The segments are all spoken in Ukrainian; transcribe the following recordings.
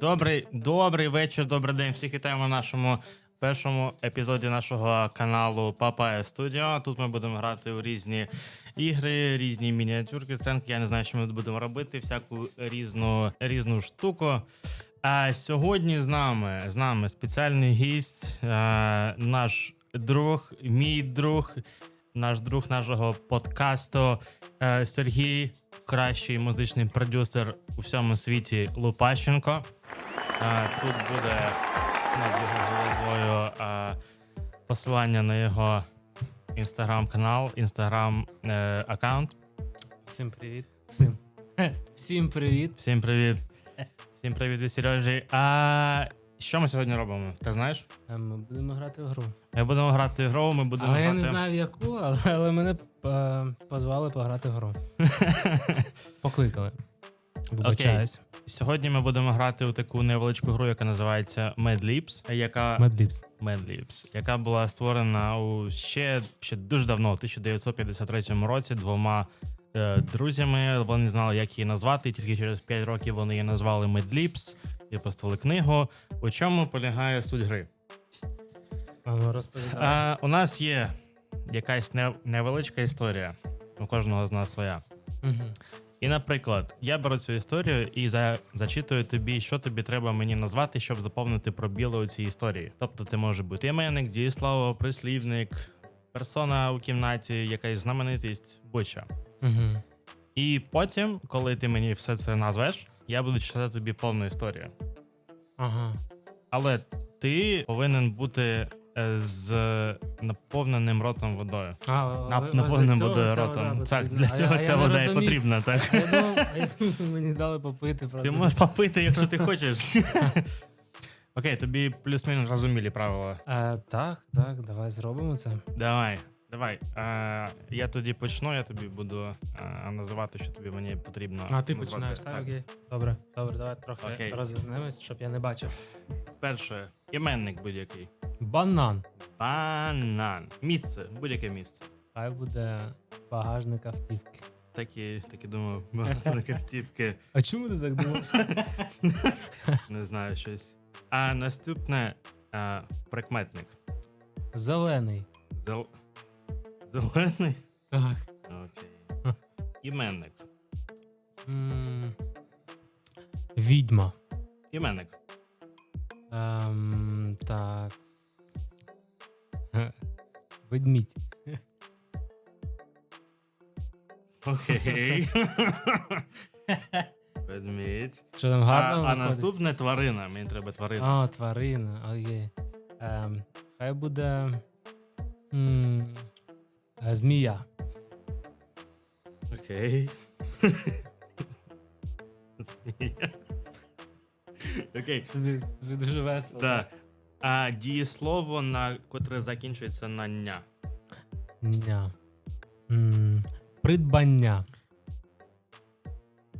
Добрий, добрий вечір, добрий день. Всіх вітаємо в нашому першому епізоді нашого каналу Papaya Studio. Тут ми будемо грати у різні ігри, різні мініатюрки, сценки. Я не знаю, що ми тут будемо робити, всяку різну, різну штуку. А сьогодні з нами, з нами спеціальний гість, е, наш друг, мій друг, наш друг нашого подкасту е, Сергій, кращий музичний продюсер у всьому світі Лупащенко. Е, Тут буде над його головою е, посилання на його інстаграм-канал, інстаграм-аккаунт. Всім привіт. Всім. Всім привіт. Всім привіт. Всім привіт від Сережі. А що ми сьогодні робимо? Ти знаєш? Е, Ми будемо грати в гру. Ми будемо грати в гру, ми будемо Але я не знаю в яку, але, але мене е, позвали пограти в гру. Покликали. Вибачаюсь. Сьогодні ми будемо грати у таку невеличку гру, яка називається Mad Lips, яка Медліпс. Mad Lips, яка була створена у ще, ще дуже давно, у 1953 році, двома е, друзями. Вони знали, як її назвати, і тільки через 5 років вони її назвали Mad Lips і поставили книгу. У чому полягає суть гри? Розповідай. У нас є якась невеличка історія. У кожного з нас своя. Мгм. І, наприклад, я беру цю історію і за, зачитую тобі, що тобі треба мені назвати, щоб заповнити пробіли у цій історії. Тобто, це може бути іменник, дієслово, прислівник, персона у кімнаті, якась знаменитість, будь-що. Мгм. І потім, коли ти мені все це назвеш, я буду читати тобі повну історію. Ага. Але ти повинен бути з наповненим ротом водою. А, На, ось наповненим водою ротом. вода Так, для цього а ця вода і потрібна, так. Мені дали попити. Ти можеш попити, якщо ти хочеш. Окей, тобі плюс-мінус розумілі правила. Е, так, так, давай зробимо це. Давай, давай. Е, я тоді почну, я тобі буду е, називати, що тобі мені потрібно. А ти назвати. починаєш, так? Окей. Добре, добре, давай трохи Окей. розвернемось, щоб я не бачив. Перше, іменник будь-який. Банан. Банан. Місце, будь-яке місце. Хай буде багажник автівки. Так і, так і думав, картівки, А чому ти так думав? не знаю щось. А наступне е, прикметник. Зелений. Зел... Зелений? Так. Окей. Іменник. Відьма. Іменник. Ем, так. Ведмідь. Окей. Ведмідь. Що там А, гарно? а виходить? наступне тварина. Мені треба тварина. А, тварина, окей. Ем, хай буде. м, е, Змія. Окей. Змія. Окей. Тобі тобі дуже весело. Да. А дієслово, на котре закінчується на ня. Ня. М, Придбання.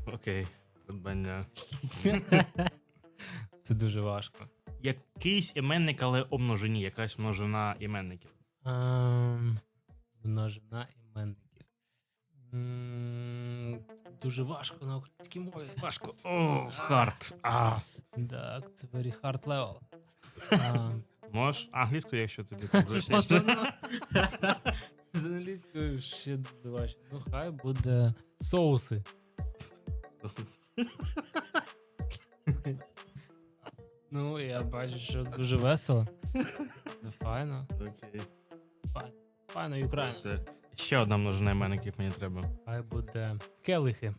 Окей. Придбання. Це дуже важко. Якийсь іменник, але у множині, якась множина іменників. Ем, Множина іменників. М, Дуже важко на українській мові. Важко. О, хард. А. Так, це very hard level. Можеш англійською, якщо тобі так зручніше. З англійською ще дуже важче. Ну, хай буде соуси. Ну, я бачу, що дуже весело. Це файно. Окей. Файно. Файно і. Все. Ще одна множина іменників мені треба. Хай буде келихи.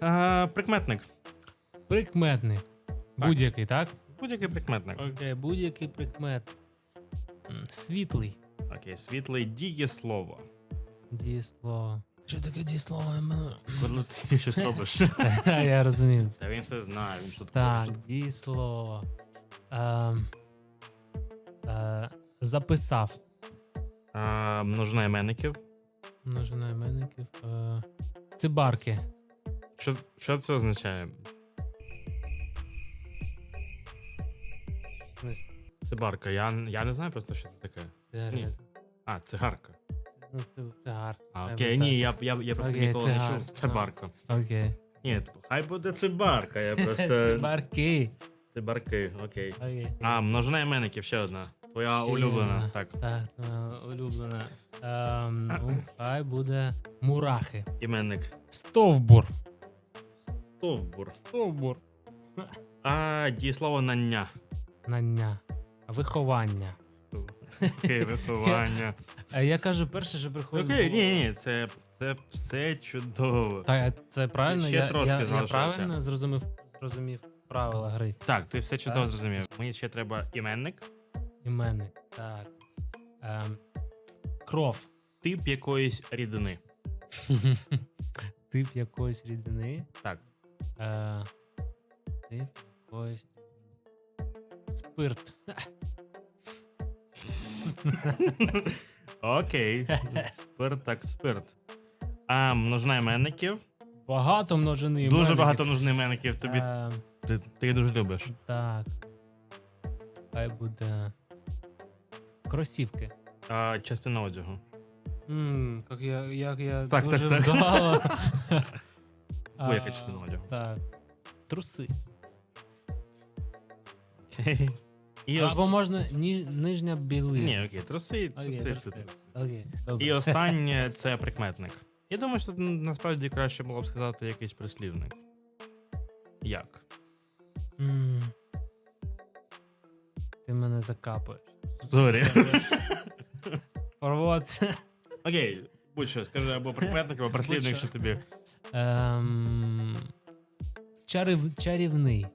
А, прикметник. Прикметний. Будь-який, так? Будь-який прикметник. Окей, будь-який прикмет. Світлий. Окей, світле дієслово. Дієслово. Що таке дієслово? Коли ти щось робиш. Я розумію. це. Та він все знає, він шуткує. Так, дієслово. Ем, е, записав. А, множина іменників. Множина іменників. Е, цибарки. Що, що це означає? Цибарка. Я, я не знаю просто, що це таке. Ні. А, цигарка. ну, це, це. А, окей, ні, я, я, я просто Окей, ніколи не чув. Цибарка. так. Окей. Ні, хай буде цибарка, я просто. Цибарки. Цибарки, окей. Окей. А, множина іменників, ще одна. Твоя Ще улюблена. одна. Так, Так, твоя улюблена. Ем, ну, хай буде мурахи. іменник. Стовбур. Стовбур. Стовбур. А, дієслово нання. Нання. Виховання. Окей, виховання. А я кажу перше, що приходить. Окей, голову. ні, ні, це, це все чудово. Та це правильно? Ще я, трошки я, я залишилося. правильно зрозумів, зрозумів правила гри. Так, ти все чудово Так. зрозумів. Мені ще треба іменник, Іменник. Так. Ем, кров. тип якоїсь рідини. Тип якоїсь рідини. Так. Е, тип якоїсь. Спирт. Окей. Спирт, так, спирт. А множина іменників. Багато множини. Дуже багато множини іменників. Тобі Ем, ти, ти їх дуже любиш. так. Хай буде. Кросівки. А, частина одягу. Ммм, як я, як я Так, дуже так, так. вдало. Будь-яка А, частина одягу. Так. Труси. І ос... Або можна ні, нижня білизна. Ні, окей, труси, Окей, труси, труси. труси. Окей, добре. І останнє це прикметник. Я думаю, що м, насправді краще було б сказати якийсь прислівник. Як? М. Ти мене закапуєш. Сорі. Порвот. Окей, будь-що, скажи або прикметник, або прислівник, Будь-що. тобі. Ем, чарів, чарівний.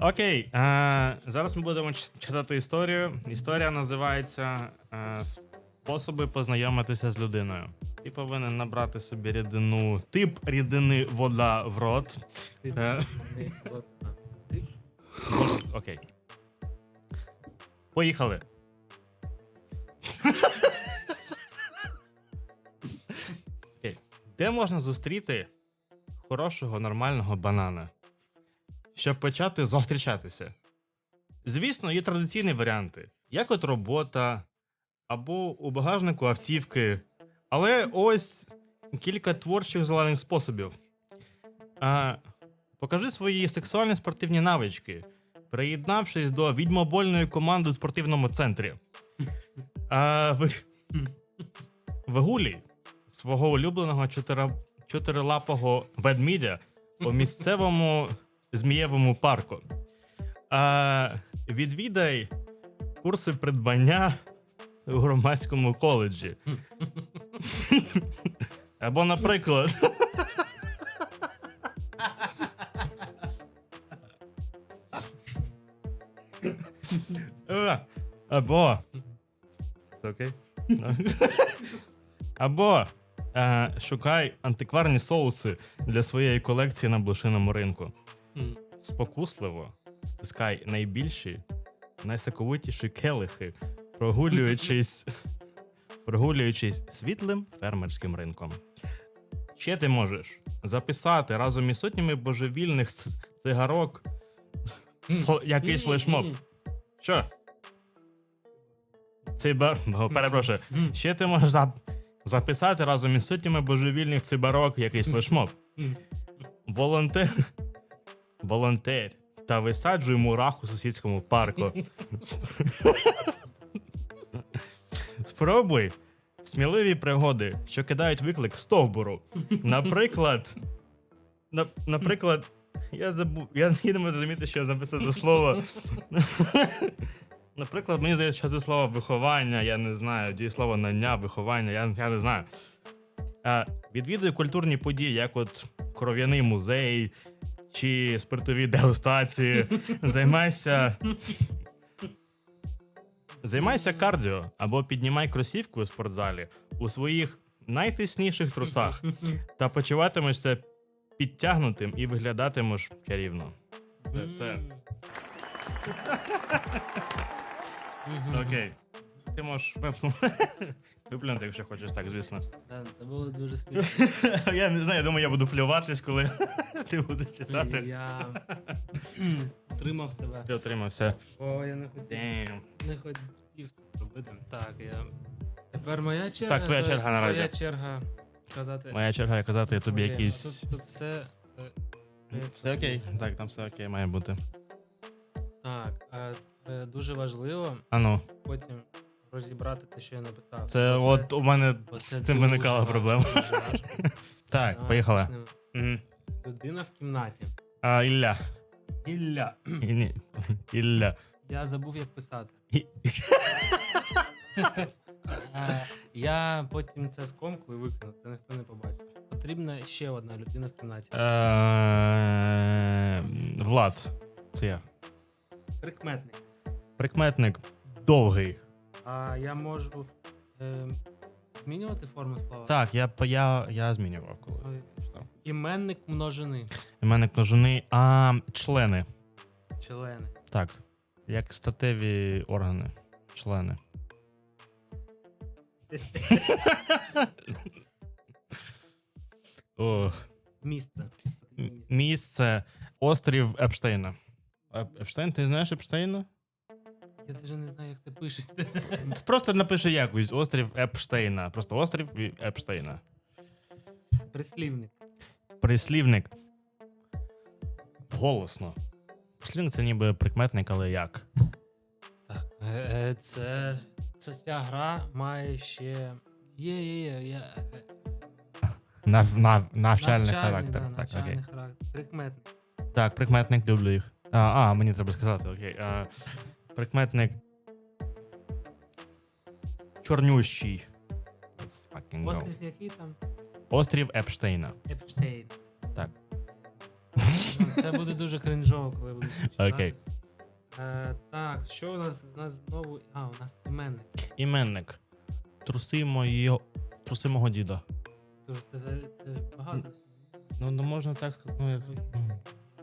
Окей, а, зараз ми будемо читати історію. Історія називається а, Способи познайомитися з людиною. Ти повинен набрати собі рідину, тип рідини вода в рот. Може, Окей. Поїхали. Де можна зустріти хорошого нормального банана? Щоб почати зустрічатися? Звісно, є традиційні варіанти, як от робота, або у багажнику автівки. Але ось кілька творчих зелених способів. А, покажи свої сексуальні спортивні навички, приєднавшись до відьмобольної команди у спортивному центрі. А, ви... Вигулій свого улюбленого чотира... чотирилапого ведмідя у місцевому змієвому парку. А, відвідай курси придбання у громадському коледжі. Або, наприклад. Або. Це окей? Або е, шукай антикварні соуси для своєї колекції на блошиному ринку. Спокусливо стискай найбільші, найсоковитіші келихи, прогулюючись, прогулюючись світлим фермерським ринком. Ще ти можеш записати разом із сотнями божевільних ц- цигарок фл- якийсь флешмоб. Що? Цибар... Перепрошую. Ще ти можеш зап... записати разом із сотнями божевільних цибарок якийсь флешмоб. Волонтер. Волонтер. Та висаджуй мурах у сусідському парку. Спробуй сміливі пригоди, що кидають виклик стовбуру. Наприклад. На, наприклад, я забув. Я не можу зрозуміти, що я записав за слово. Наприклад, мені здається, що це слово виховання, я не знаю, дієслово нання, виховання, я, я не знаю. А, відвідуй культурні події, як от кров'яний музей чи спиртові дегустації. Займайся. Займайся кардіо або піднімай кросівку у спортзалі у своїх найтисніших трусах та почуватимешся підтягнутим і виглядатимеш чарівно. Це все. Окей. Ти можеш виплюнути, якщо хочеш, так, звісно. Це було дуже смішно. Я не знаю, я думаю, я буду плюватись, коли ти будеш читати. Я м, тримав себе. Ти отримався. О, я не хотів. Не хотів це зробити. Так, я. Тепер моя черга. Так, твоя черга наразі. Твоя черга казати. Моя черга казати тобі Окей, якісь. Тут, тут все. е, е, Все окей. Так, там все окей, має бути. Так, е, е, дуже важливо Ану, потім розібрати те, що я написав. це от у мене Оце з цим дуже виникала важко, проблема. дуже важко. Так, Давай поїхали. Мгм. Людина в кімнаті. А, Ілля. Ілля. Ілля. Ілля. Я забув, як писати. І- Е, Я потім це скомкую і викину, це ніхто не побачить. Потрібна ще одна людина в кімнаті. Е, Влад. Це я. Прикметник. Прикметник довгий. А я можу е, змінювати форму слова? Так, я, я, я змінював коли. Читав. Іменник множини. Іменник множини, а члени. Члени. Так. Як статеві органи. Члени. Місце. місце острів Епштейна. Еп- Епштейн, ти знаєш Епштейна? Я навіть не знаю, як це пишеться. Ти Просто напиши якось острів Епштейна. Просто острів і Епштейна. Прислівник. Прислівник. Голосно. Прислівник це ніби прикметник, але як? Так. Е, Це, це ця гра має ще. Є, є, є. є. Нав, нав, навчальний, характер. да, так, навчальний окей. характер. Прикметник. Так, прикметник люблю їх. А, а мені треба сказати, окей. А, прикметник. Чорнющий. Let's fucking go. Острів який там? Острів Епштейна. Епштейн. Так. Ну, Це буде дуже кринжово, коли читати. Окей. Е, так, що у нас? У нас знову. А, у нас іменник. Іменник. Труси мої... Труси мого діда. Тож це, це, багато. Ну, ну можна так сказати. Ну, як...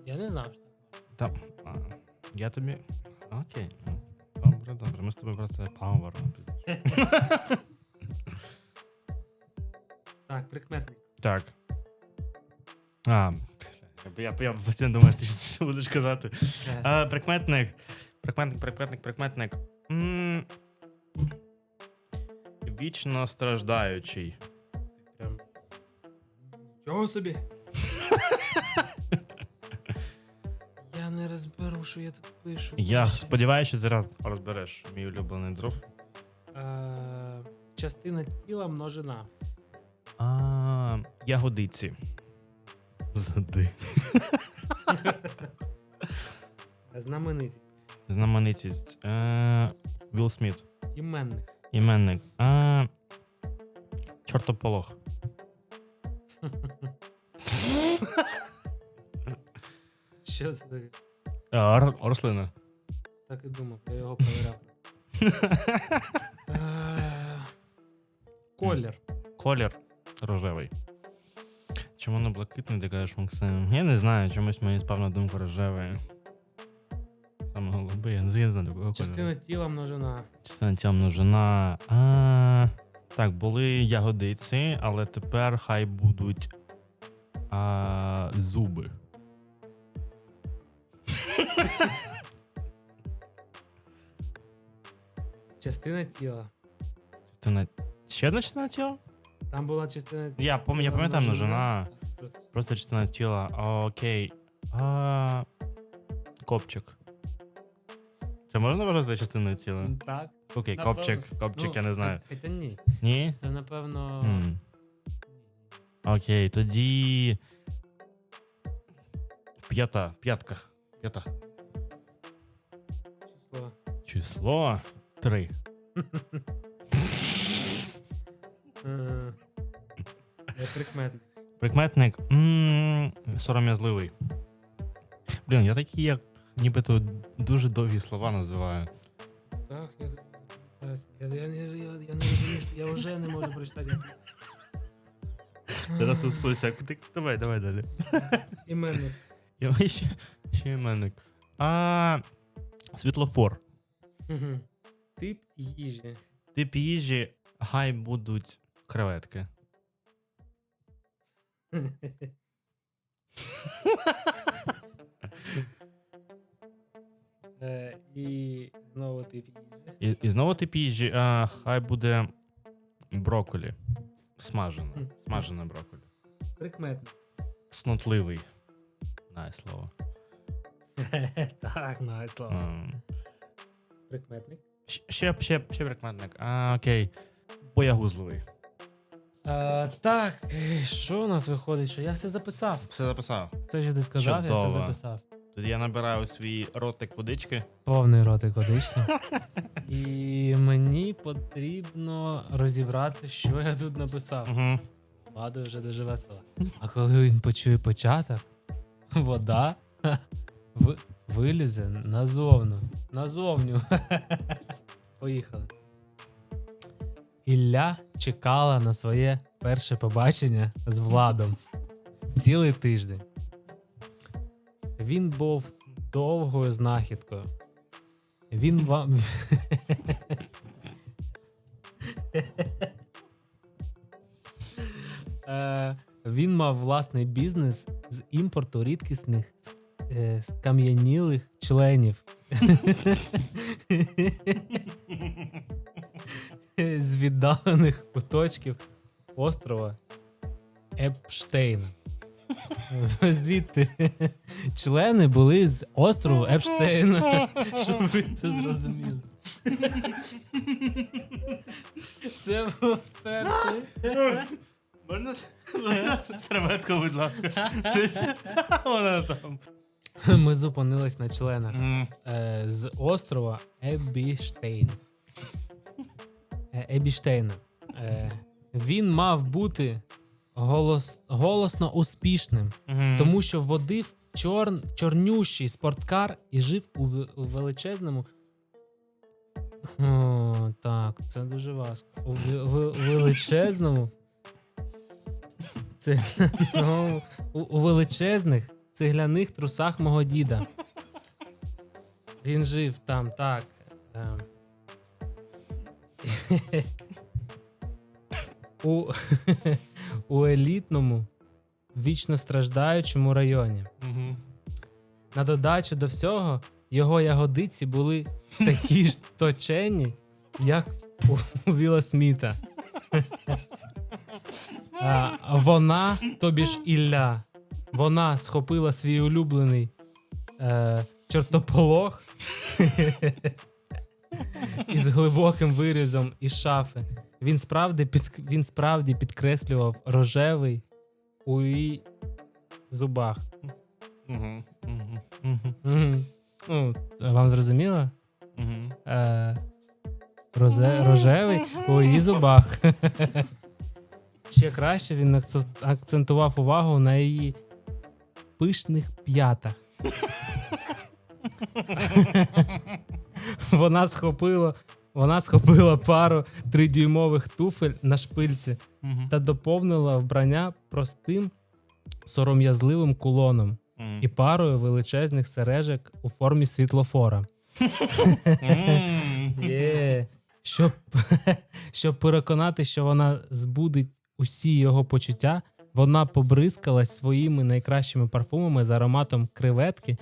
Я не знав, що так. Там. А, я тобі. Окей. Добре, добре. Ми з тобою про це поговоримо. Так, прикметник. Так. А, я, я, постійно думаю, ти що будеш казати. Е, А, прикметник. Прикметник, прикметник, прикметник. М, Вічно страждаючий. Прям. Чого собі? я не розберу, що я тут пишу. Я Боже. сподіваюся, що ти раз розбереш мій улюблений друг. Е, частина тіла множина. А, ягодиці. Зади. Знаменитість. Знаменитість. Е, Вілл Сміт. Іменник. Іменник. А, чортополох. Що це таке? А, ор- рослина. Так і думав, я його перевіряв. Е, Колір. Колір рожевий. Чому не блакитний, ти кажеш, Максим? Я не знаю, чомусь мені спав на думку рожевий. Саме голубий, я не знаю, такого кольору. Частина тіла множина. Частина тіла множина. А, так, були ягодиці, але тепер хай будуть а, зуби. Частина тіла. Частина... Ще одна частина тіла? Там була частина тіла. Я, пам... я пам'ятаю множина. Просто- Просто частина тіла. Окей. А... Копчик. Це можна вважати частиною тіла? Так. Окей, Напевно. копчик, копчик, Ну, я не знаю. Хоча ні. Ні? Це напевно. М. Окей, тоді. П'ята, п'ятка. П'ята. Число. Число три. Е, Прикметник. Прикметник. м, Сором'язливий. Блін, я такі, як нібито дуже довгі слова називаю. Так, я я, я, я, я, я, не розумію, я вже не можу прочитати. Зараз усуся. Давай, давай далі. Іменник. Я ще, ще іменник. А, світлофор. Тип їжі. Тип їжі, хай будуть креветки. Е, І знову тип їжі. І, і знову тип їжі, а, хай буде брокколі. Смажене. Смажене брокколі. Прикметник. Снотливий. Знає слово. Так, найс слово. М. Прикметник. Щ- Ще, ще, ще прикметник. А, окей. Боягузливий. А, так, е, що у нас виходить? Що я все записав. Все записав. Все, що ти сказав, я Чудово. все записав. Тоді я набираю свій ротик водички. Повний ротик водички. І мені потрібно розібрати, що я тут написав. Угу. Ладно, вже дуже весело. А коли він почує початок, вода в- вилізе назовну. Назовню. Поїхали. Ілля чекала на своє перше побачення з Владом цілий тиждень. Він був довгою знахідкою. Він вам. Е, Він мав власний бізнес з імпорту рідкісних е, скам'янілих членів. З віддалених куточків острова Епштейна. Звідти члени були з острову Епштейна. Щоб ви це зрозуміли. Це був перший. Можна серветку, будь ласка. Вона там. Ми зупинились на членах е, з острова Ебіштейн. Е, Ебіштейна. Е, він мав бути голос, голосно успішним, Мгм. тому що водив чор, чорнющий спорткар і жив у, величезному. О, так, це дуже важко. У ве- ве- величезному. Це, ну, у, у величезних цегляних трусах мого діда. Він жив там, так. У, у елітному, вічно страждаючому районі. На додачу до всього, його ягодиці були такі ж точені, як у, у Віла Сміта. А, вона, тобі ж Ілля, вона схопила свій улюблений е, чортополох із глибоким вирізом із шафи. Він справді, під, він справді підкреслював рожевий у її зубах. Мгм. Мгм. Мгм. Мгм. Ну, вам зрозуміло? Е, розе, рожевий у її зубах. Ще краще він акцентував увагу на її пишних п'ятах. вона схопила, вона схопила пару тридюймових туфель на шпильці Мгм. та доповнила вбрання простим сором'язливим кулоном Мгм. і парою величезних сережок у формі світлофора. Є. Щоб, щоб переконати, що вона збудить усі його почуття, вона побризкалась своїми найкращими парфумами з ароматом креветки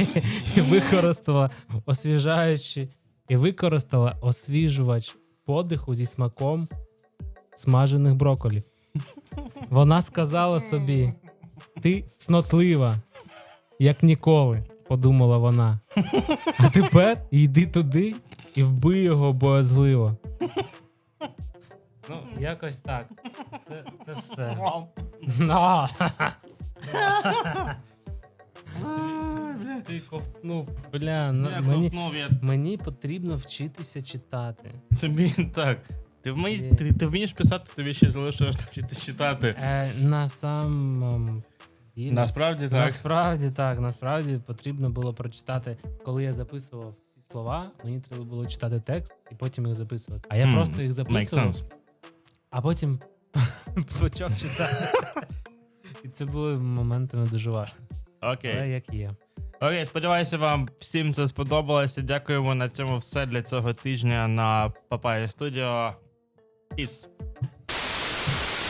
і використала освіжаючи і використала освіжувач подиху зі смаком смажених броколів. Вона сказала собі: ти цнотлива, як ніколи, подумала вона. А тепер йди туди і вбий його боязливо. Ну, якось так. Це, це все. На. Ти ковтнув. Бля, ну, Я мені, ковтнув, я- мені потрібно вчитися читати. Тобі так. Ти вмієш, Є. ти, ти вмієш писати, тобі ще залишилось навчитись читати. Е, на самом ділі- Насправді так. Насправді так, насправді потрібно було прочитати, коли я записував ці слова, мені треба було читати текст і потім їх записувати. А я Hmm, просто їх Make записував, sense. а потім почав читати. І це були моментами дуже важко. Окей. Але як є. Окей, сподіваюся, вам всім це сподобалося. Дякуємо на цьому все для цього тижня на Papaya Студіо. Peace.